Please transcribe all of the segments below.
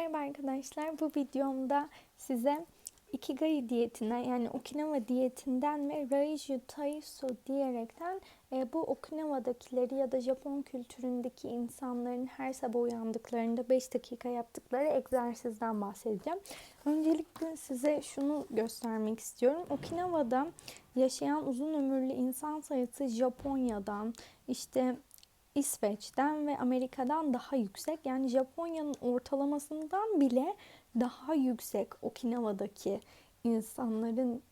Merhaba arkadaşlar. Bu videomda size Ikigai diyetinden yani Okinawa diyetinden ve Raiju Taiso diyerekten e, bu Okinawa'dakileri ya da Japon kültüründeki insanların her sabah uyandıklarında 5 dakika yaptıkları egzersizden bahsedeceğim. Öncelikle size şunu göstermek istiyorum. Okinawa'da yaşayan uzun ömürlü insan sayısı Japonya'dan işte İsveç'ten ve Amerika'dan daha yüksek. Yani Japonya'nın ortalamasından bile daha yüksek Okinawa'daki insanların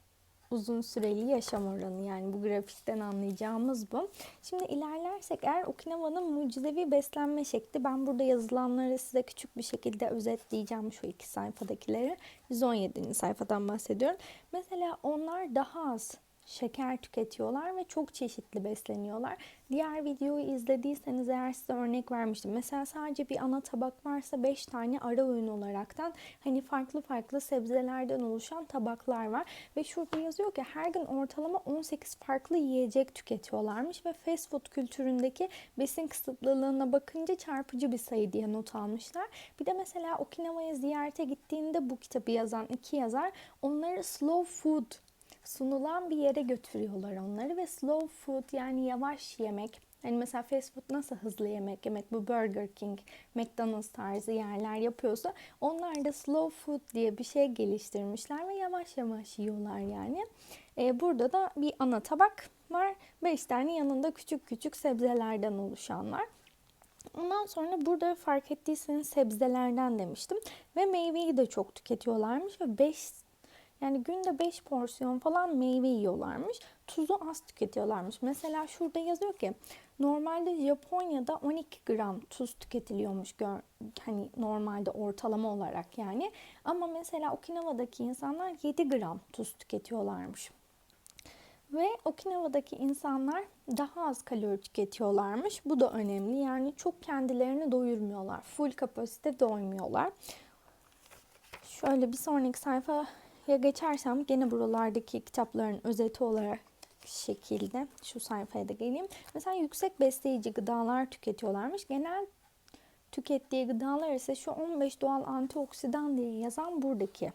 uzun süreli yaşam oranı yani bu grafikten anlayacağımız bu. Şimdi ilerlersek eğer Okinawa'nın mucizevi beslenme şekli ben burada yazılanları size küçük bir şekilde özetleyeceğim şu iki sayfadakileri. 117. sayfadan bahsediyorum. Mesela onlar daha az şeker tüketiyorlar ve çok çeşitli besleniyorlar. Diğer videoyu izlediyseniz eğer size örnek vermiştim. Mesela sadece bir ana tabak varsa 5 tane ara öğün olaraktan hani farklı farklı sebzelerden oluşan tabaklar var. Ve şurada yazıyor ki her gün ortalama 18 farklı yiyecek tüketiyorlarmış ve fast food kültüründeki besin kısıtlılığına bakınca çarpıcı bir sayı diye not almışlar. Bir de mesela Okinawa'ya ziyarete gittiğinde bu kitabı yazan iki yazar onları slow food sunulan bir yere götürüyorlar onları ve slow food yani yavaş yemek Hani mesela fast food nasıl hızlı yemek yemek bu Burger King, McDonald's tarzı yerler yapıyorsa onlar da slow food diye bir şey geliştirmişler ve yavaş yavaş yiyorlar yani. Ee, burada da bir ana tabak var. 5 tane yanında küçük küçük sebzelerden oluşanlar. Ondan sonra burada fark ettiyseniz sebzelerden demiştim. Ve meyveyi de çok tüketiyorlarmış ve 5 yani günde 5 porsiyon falan meyve yiyorlarmış. Tuzu az tüketiyorlarmış. Mesela şurada yazıyor ki normalde Japonya'da 12 gram tuz tüketiliyormuş. Hani normalde ortalama olarak yani. Ama mesela Okinawa'daki insanlar 7 gram tuz tüketiyorlarmış. Ve Okinawa'daki insanlar daha az kalori tüketiyorlarmış. Bu da önemli. Yani çok kendilerini doyurmuyorlar. Full kapasite doymuyorlar. Şöyle bir sonraki sayfa ya geçersem gene buralardaki kitapların özeti olarak şekilde şu sayfaya da geleyim. Mesela yüksek besleyici gıdalar tüketiyorlarmış. Genel tükettiği gıdalar ise şu 15 doğal antioksidan diye yazan buradakiler.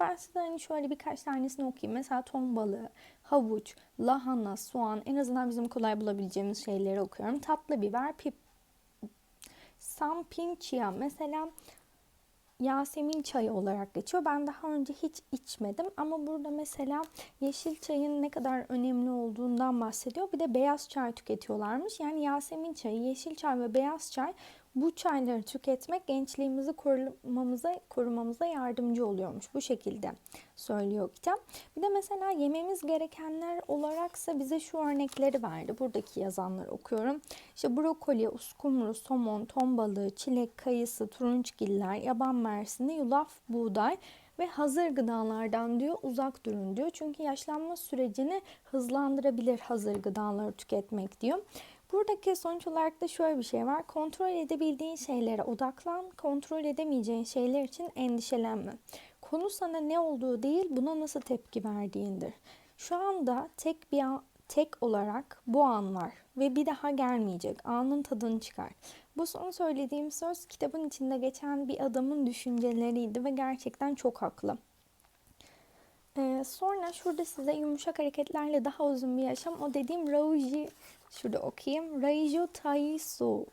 Ben size hani şöyle birkaç tanesini okuyayım. Mesela ton balığı, havuç, lahana, soğan en azından bizim kolay bulabileceğimiz şeyleri okuyorum. Tatlı biber, pip, sampinçia mesela Yasemin çayı olarak geçiyor. Ben daha önce hiç içmedim ama burada mesela yeşil çayın ne kadar önemli olduğundan bahsediyor. Bir de beyaz çay tüketiyorlarmış. Yani Yasemin çayı, yeşil çay ve beyaz çay bu çayları tüketmek gençliğimizi korumamıza, korumamıza yardımcı oluyormuş. Bu şekilde söylüyor kitap. Bir de mesela yememiz gerekenler olaraksa bize şu örnekleri verdi. Buradaki yazanları okuyorum. İşte brokoli, uskumru, somon, ton balığı, çilek, kayısı, turunçgiller, yaban mersini, yulaf, buğday ve hazır gıdalardan diyor uzak durun diyor. Çünkü yaşlanma sürecini hızlandırabilir hazır gıdaları tüketmek diyor. Buradaki sonuç olarak da şöyle bir şey var. Kontrol edebildiğin şeylere odaklan, kontrol edemeyeceğin şeyler için endişelenme. Konu sana ne olduğu değil, buna nasıl tepki verdiğindir. Şu anda tek bir an, tek olarak bu an var ve bir daha gelmeyecek. Anın tadını çıkar. Bu son söylediğim söz kitabın içinde geçen bir adamın düşünceleriydi ve gerçekten çok haklı. Ee, sonra şurada size yumuşak hareketlerle daha uzun bir yaşam o dediğim Rauji şurada okuyayım. Raijo Taiso.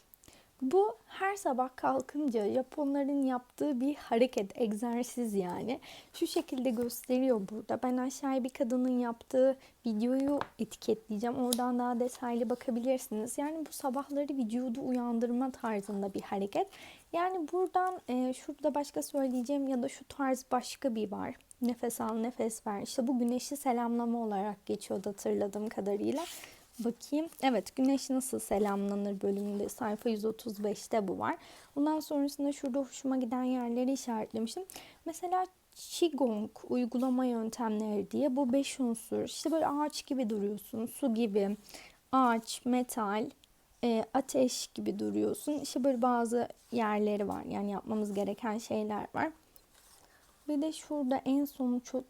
Bu her sabah kalkınca Japonların yaptığı bir hareket, egzersiz yani. Şu şekilde gösteriyor burada. Ben aşağıya bir kadının yaptığı videoyu etiketleyeceğim. Oradan daha detaylı bakabilirsiniz. Yani bu sabahları vücudu uyandırma tarzında bir hareket. Yani buradan e, şurada başka söyleyeceğim ya da şu tarz başka bir var. Nefes al, nefes ver. İşte bu güneşi selamlama olarak geçiyordu hatırladığım kadarıyla. Bakayım. Evet güneş nasıl selamlanır bölümünde sayfa 135'te bu var. Bundan sonrasında şurada hoşuma giden yerleri işaretlemiştim. Mesela Qigong uygulama yöntemleri diye bu beş unsur. İşte böyle ağaç gibi duruyorsun, su gibi, ağaç, metal, e, ateş gibi duruyorsun. İşte böyle bazı yerleri var. Yani yapmamız gereken şeyler var. Bir de şurada en sonuçta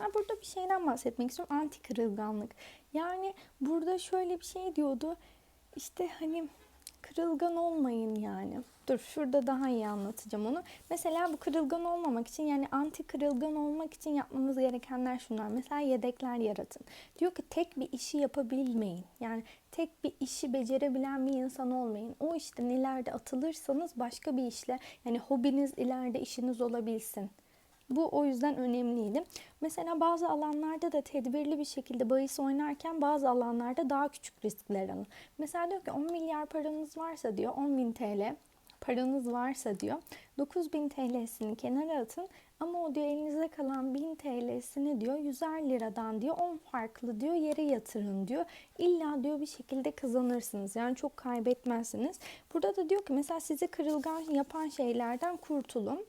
ben burada bir şeyden bahsetmek istiyorum. Anti kırılganlık. Yani burada şöyle bir şey diyordu. İşte hani kırılgan olmayın yani. Dur şurada daha iyi anlatacağım onu. Mesela bu kırılgan olmamak için yani anti kırılgan olmak için yapmamız gerekenler şunlar. Mesela yedekler yaratın. Diyor ki tek bir işi yapabilmeyin. Yani tek bir işi becerebilen bir insan olmayın. O işten ileride atılırsanız başka bir işle yani hobiniz ileride işiniz olabilsin. Bu o yüzden önemliydi. Mesela bazı alanlarda da tedbirli bir şekilde bahis oynarken bazı alanlarda daha küçük riskler alın. Mesela diyor ki 10 milyar paranız varsa diyor 10 bin TL paranız varsa diyor 9000 TL'sini kenara atın ama o diyor elinizde kalan 1000 TL'sini diyor 100'er liradan diyor 10 farklı diyor yere yatırın diyor. İlla diyor bir şekilde kazanırsınız. Yani çok kaybetmezsiniz. Burada da diyor ki mesela sizi kırılgan yapan şeylerden kurtulun.